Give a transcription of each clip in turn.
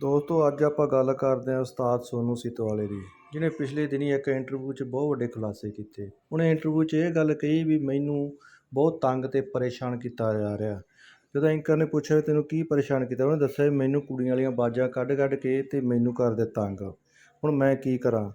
ਦੋਸਤੋ, ਅੱਜ ਆਪਾਂ ਗੱਲ ਕਰਦੇ ਹਾਂ ਉਸਤਾਦ ਸੋਨੂ ਸਿਤਵਾਲੇ ਦੀ, ਜਿਹਨੇ ਪਿਛਲੇ ਦਿਨੀ ਇੱਕ ਇੰਟਰਵਿਊ 'ਚ ਬਹੁਤ ਵੱਡੇ ਖੁਲਾਸੇ ਕੀਤੇ। ਉਹਨੇ ਇੰਟਰਵਿਊ 'ਚ ਇਹ ਗੱਲ ਕਹੀ ਵੀ ਮੈਨੂੰ ਬਹੁਤ ਤੰਗ ਤੇ ਪਰੇਸ਼ਾਨ ਕੀਤਾ ਜਾ ਰਿਹਾ। ਜਦੋਂ ਐਂਕਰ ਨੇ ਪੁੱਛਿਆ ਵੀ ਤੈਨੂੰ ਕੀ ਪਰੇਸ਼ਾਨ ਕੀਤਾ, ਉਹਨੇ ਦੱਸਿਆ ਵੀ ਮੈਨੂੰ ਕੁੜੀਆਂ ਵਾਲੀਆਂ ਬਾਜਾਂ ਕੱਢ ਕੱਢ ਕੇ ਤੇ ਮੈਨੂੰ ਕਰਦੇ ਤੰਗ। ਹੁਣ ਮੈਂ ਕੀ ਕਰਾਂ?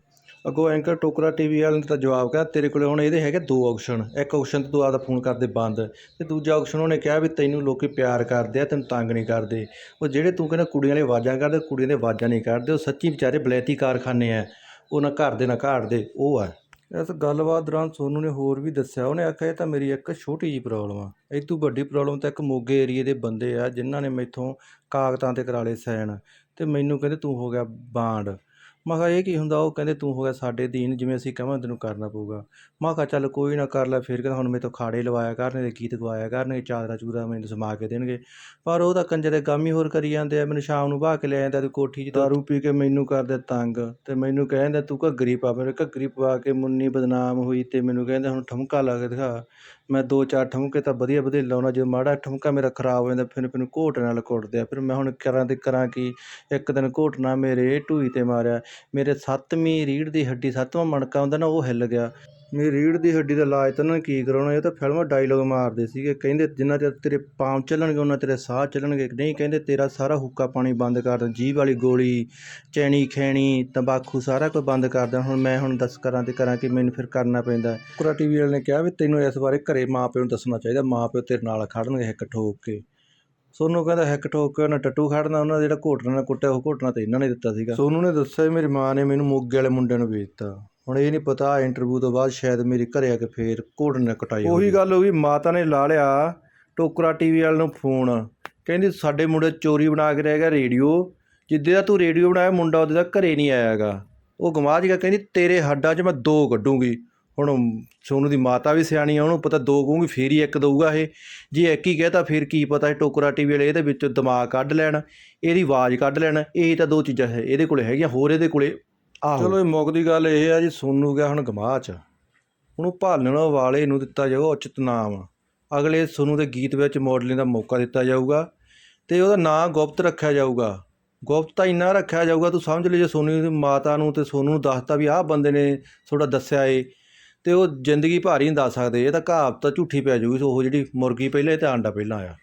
ਅੱਗੋਂ ਐਂਕਰ ਟੋਕਰਾ ਟੀਵੀ ਵਾਲੇ ਨੇ ਤਾਂ ਜਵਾਬ ਕਿਹਾ, ਤੇਰੇ ਕੋਲੇ ਹੁਣ ਇਹਦੇ ਹੈਗੇ ਦੋ ਆਪਸ਼ਨ ਇੱਕ ਆਪਸ਼ਨ ਤੇ ਤੂੰ ਆਪਦਾ ਫੋਨ ਕਰਦੇ ਬੰਦ ਤੇ ਦੂਜਾ ਆਪਸ਼ਨ ਉਹਨੇ ਕਿਹਾ ਵੀ ਤੈਨੂੰ ਲੋਕੀ ਪਿਆਰ ਕਰਦੇ ਆ, ਤੈਨੂੰ ਤੰਗ ਨਹੀਂ ਕਰਦੇ। ਉਹ ਜਿਹੜੇ ਤੂੰ ਕਹਿੰਦਾ ਕੁੜੀਆਂ ਵਾਲੇ ਆਵਾਜ਼ਾਂ ਕਰਦੇ ਕੁੜੀਆਂ ਦੇ ਆਵਾਜ਼ਾਂ ਨਹੀਂ ਕਰਦੇ, ਉਹ ਸੱਚੀ ਵਿਚਾਰੇ ਬਲੈਤੀ ਕਾਰਖਾਨੇ ਆ, ਉਹ ਨਾ ਘਰ ਦੇ ਨਾ ਘਾੜ ਦੇ, ਉਹ ਆ। ਇਸ ਗੱਲਬਾਤ ਦੌਰਾਨ ਸੋਨੂ ਨੇ ਹੋਰ ਵੀ ਦੱਸਿਆ, ਉਹਨੇ ਆਖਿਆ, ਇਹ ਤਾਂ ਮੇਰੀ ਇੱਕ ਛੋਟੀ ਜਿਹੀ ਪ੍ਰੋਬਲਮ ਆ। ਇਹ ਤੋਂ ਵੱਡੀ ਪ੍ਰੋਬਲਮ ਤਾਂ ਇੱਕ ਮੋਗੇ ਏਰੀਏ ਦੇ ਬੰਦੇ ਆ, ਜਿਨ੍ਹਾਂ ਨੇ ਮੈਥੋਂ ਕਾਗਜ਼ਾਂ ਤੇ ਕਰਾ ਲਏ ਸਾਈਨ ਤੇ ਮੈਨੂੰ ਕਹਿੰਦੇ ਤੂੰ ਹੋ ਗਿਆ ਬਾਂਡ। ਮੈਂ ਕਿਹਾ ਇਹ ਕੀ ਹੁੰਦਾ? ਉਹ ਕਹਿੰਦੇ ਤੂੰ ਹੋ ਗਿਆ ਸਾਡੇ ਦੀਨ, ਜਿਵੇਂ ਅਸੀਂ ਕਹਾਂ ਤੈਨੂੰ ਕਰਨਾ ਪਊਗਾ। ਮੈਂ ਕਿਹਾ ਚੱਲ ਕੋਈ ਨਾ ਕਰ ਲੈ ਫਿਰ ਕਹਿੰਦਾ ਹੁਣ ਮੇਰੇ ਤੋਂ ਖਾੜੇ ਲਵਾਇਆ ਕਰਨਗੇ, ਗੀਤ ਗਵਾਇਆ ਕਰਨਗੇ, ਚਾਦਰਾ ਚੂਰਾ ਮੈਨੂੰ ਸਮਾ ਕੇ ਦੇਣਗੇ। ਪਰ ਉਹ ਤਾਂ ਕੰਜਰ ਦੇ ਕੰਮ ਹੋਰ ਕਰੀ ਜਾਂਦੇ ਆ, ਮੈਨੂੰ ਸ਼ਾਮ ਨੂੰ ਬਾਹ ਕੇ ਲੈ ਜਾਂਦਾ ਤੇ ਕੋਠੀ 'ਚ ਦਾਰੂ ਪੀ ਕੇ ਮੈਨੂੰ ਕਰਦੇ ਤੰਗ ਤੇ ਮੈਨੂੰ ਕਹਿੰਦਾ ਤੂੰ ਘੱਗਰੀ ਪਾ, ਮੇਰੇ ਘੱਗਰੀ ਪਵਾ ਕੇ ਮੁੰਨੀ ਬਦਨਾਮ ਹੋਈ ਤੇ ਮੈਨੂੰ ਕਹਿੰਦਾ ਹੁਣ ਠਮਕਾ ਲਾ ਕੇ ਦਿਖਾ। ਮੈਂ ਦੋ ਚਾਰ ਠਮਕੇ ਤਾਂ ਵਧੀਆ ਵਧੀਆ ਲਾਉਣਾ ਜੇ ਮਾੜਾ ਠਮਕਾ ਮੇਰਾ ਖਰਾਬ ਹੋ ਜਾਂਦਾ, ਫਿਰ ਮੈਨੂੰ ਘੋਟ ਨਾਲ ਕੁੱਟਦੇ ਆ ਫਿਰ ਮੈਂ ਹੁਣ ਕਰਾਂ ਤੇ ਕਰਾਂ ਕੀ? ਇੱਕ ਦਿਨ ਘੋਟਣਾ ਮੇਰੇ ਢੂਈ ਤੇ ਮਾਰਿਆ। ਮੇਰੇ ਸੱਤਵੀਂ ਰੀੜ੍ਹ ਦੀ ਹੱਡੀ, ਸੱਤਵਾਂ ਮਣਕਾ ਹੁੰਦਾ ਨਾ, ਉਹ ਹਿੱਲ ਗਿਆ। ਮੇਰੀ ਰੀੜ੍ਹ ਦੀ ਹੱਡੀ ਦਾ ਇਲਾਜ ਤਾਂ ਉਹਨਾਂ ਨੇ ਕੀ ਕਰਾਉਣਾ? ਇਹ ਤਾਂ ਫਿਲਮਾਂ ਡਾਇਲੋਗ ਮਾਰਦੇ ਸੀਗੇ। ਕਹਿੰਦੇ ਜਿੰਨਾ ਚਿਰ ਤੇਰੇ ਪਾਮ ਚੱਲਣਗੇ ਉਹਨਾਂ ਤੇਰੇ ਸਾਹ ਚੱਲਣਗੇ। ਨਹੀਂ ਕਹਿੰਦੇ ਤੇਰਾ ਸਾਰਾ ਹੁੱਕਾ ਪਾਣੀ ਬੰਦ ਕਰ ਦੇ ਜੀਭ ਵਾਲੀ ਗੋਲੀ ਚੈਣੀ ਖੈਣੀ ਤੰਬਾਕੂ ਸਾਰਾ ਕੁਝ ਬੰਦ ਕਰ ਦੇਣਾ। ਹੁਣ ਮੈਂ ਹੁਣ ਦੱਸ ਕਰਾਂ ਤੇ ਕਰਾਂ ਕਿ ਮੈਨੂੰ ਫਿਰ ਕਰਨਾ ਪੈਂਦਾ ਕੁਰਾ ਟੀਵੀ ਵਾਲੇ ਨੇ ਕਿਹਾ ਵੀ ਤੈਨੂੰ ਇਸ ਬਾਰੇ ਘਰੇ ਮਾਂ ਪਿਓ ਨੂੰ ਦੱਸਣਾ ਚਾਹੀਦਾ। ਮਾਂ ਪਿਓ ਤੇਰੇ ਨਾਲ ਖੜਨਗੇ ਹਿੱਕ ਠੋਕ ਕੇ। ਸੋਨੂੰ ਕਹਿੰਦਾ ਹਿੱਕ ਠੋਕ ਕੇ ਉਹਨਾਂ ਟੱਟੂ ਖੜਨਾ। ਉਹਨਾਂ ਦਾ ਜਿਹੜਾ ਘੋਟਣਾ ਨਾਲ ਕੁੱਟਿਆ ਉਹ ਘੋਟਣਾ ਤੇ ਇਹਨਾਂ ਨੇ ਦਿੱਤਾ ਸੀਗਾ। ਸੋਨੂੰ ਨੇ ਦੱਸਿਆ ਮੇਰੀ ਮਾਂ ਨੇ ਮੈਨੂੰ ਮੋਗੇ ਵਾਲੇ ਮੁੰਡੇ ਨੂੰ ਵੇਚਤਾ। ਹੁਣ ਇਹ ਨਹੀਂ ਪਤਾ ਇੰਟਰਵਿਊ ਤੋਂ ਬਾਅਦ ਸ਼ਾਇਦ ਮੇਰੇ ਘਰੇ ਆ ਕੇ ਫੇਰ ਘੋੜਨ ਨੇ ਕਟਾਈ ਉਹੀ ਗੱਲ ਹੋ ਗਈ ਮਾਤਾ ਨੇ ਲਾ ਲਿਆ ਟੋਕਰਾ ਟੀਵੀ ਵਾਲੇ ਨੂੰ ਫੋਨ। ਕਹਿੰਦੀ ਸਾਡੇ ਮੁੰਡੇ ਚੋਰੀ ਬਣਾ ਕੇ ਰਹਿ ਗਿਆ ਰੇਡੀਓ। ਜਿੱਦੇ ਦਾ ਤੂੰ ਰੇਡੀਓ ਬਣਾਇਆ ਮੁੰਡਾ ਉਹਦੇ ਦਾ ਘਰੇ ਨਹੀਂ ਆਇਆਗਾ। ਉਹ ਗਵਾਹ ਜੀਗਾ ਕਹਿੰਦੀ ਤੇਰੇ ਹੱਡਾਂ 'ਚ ਮੈਂ ਦੋ ਕੱਢੂੰਗੀ। ਹੁਣ ਸੋਨੂੰ ਦੀ ਮਾਤਾ ਵੀ ਸਿਆਣੀ ਆ ਉਹਨੂੰ ਪਤਾ ਦੋ ਕਹੂੰਗੀ ਫੇਰ ਹੀ ਇੱਕ ਦਊਗਾ ਇਹ। ਜੇ ਇੱਕ ਹੀ ਕਹਤਾ ਫਿਰ ਕੀ ਪਤਾ ਇਹ ਟੋਕਰਾ ਟੀਵੀ ਵਾਲੇ ਇਹਦੇ ਵਿੱਚੋਂ ਦਿਮਾਗ ਕੱਢ ਲੈਣ ਇਹਦੀ ਆਵਾਜ਼ ਕੱਢ ਲੈਣ। ਇਹ ਤਾਂ ਦੋ ਚੀਜ਼ਾਂ ਹੈ ਇਹਦੇ ਕੋਲੇ ਹੈਗੀਆਂ ਹੋਰ ਇਹਦੇ ਕੋਲੇ ਚਲੋ ਇਹ ਮੁੱਕਦੀ ਗੱਲ ਇਹ ਆ ਜੀ, ਸੋਨੂੰ ਗਿਆ ਹੁਣ ਗਮਾਹ ਚ। ਉਹਨੂੰ ਭਾਲਣ ਵਾਲੇ ਨੂੰ ਦਿੱਤਾ ਜਾਊਗਾ ਉਚਿਤ ਨਾਮ। ਅਗਲੇ ਸੋਨੂੰ ਦੇ ਗੀਤ ਵਿੱਚ ਮਾਡਲਿੰਗ ਦਾ ਮੌਕਾ ਦਿੱਤਾ ਜਾਊਗਾ ਤੇ ਉਹਦਾ ਨਾਂ ਗੁਪਤ ਰੱਖਿਆ ਜਾਊਗਾ। ਗੁਪਤ ਤਾਂ ਇੰਨਾ ਰੱਖਿਆ ਜਾਊਗਾ, ਤੂੰ ਸਮਝ ਲੈ ਜੇ ਸੋਨੂੰ ਦੀ ਮਾਤਾ ਨੂੰ ਤੇ ਸੋਨੂੰ ਨੂੰ ਦੱਸਤਾ ਵੀ ਆਹ ਬੰਦੇ ਨੇ ਥੋੜਾ ਦੱਸਿਆ ਏ, ਤੇ ਉਹ ਜ਼ਿੰਦਗੀ ਭਾਰੀ ਨਹੀਂ ਦੱਸ ਸਕਦੇ। ਇਹ ਤਾਂ ਕਹਾਵਤ ਤਾਂ ਝੂਠੀ ਪੈ ਜਾਊਗੀ, ਉਹ ਜਿਹੜੀ ਮੁਰਗੀ ਪਹਿਲੇ ਤੇ ਆਂਡਾ ਪਹਿਲਾਂ ਆਇਆ।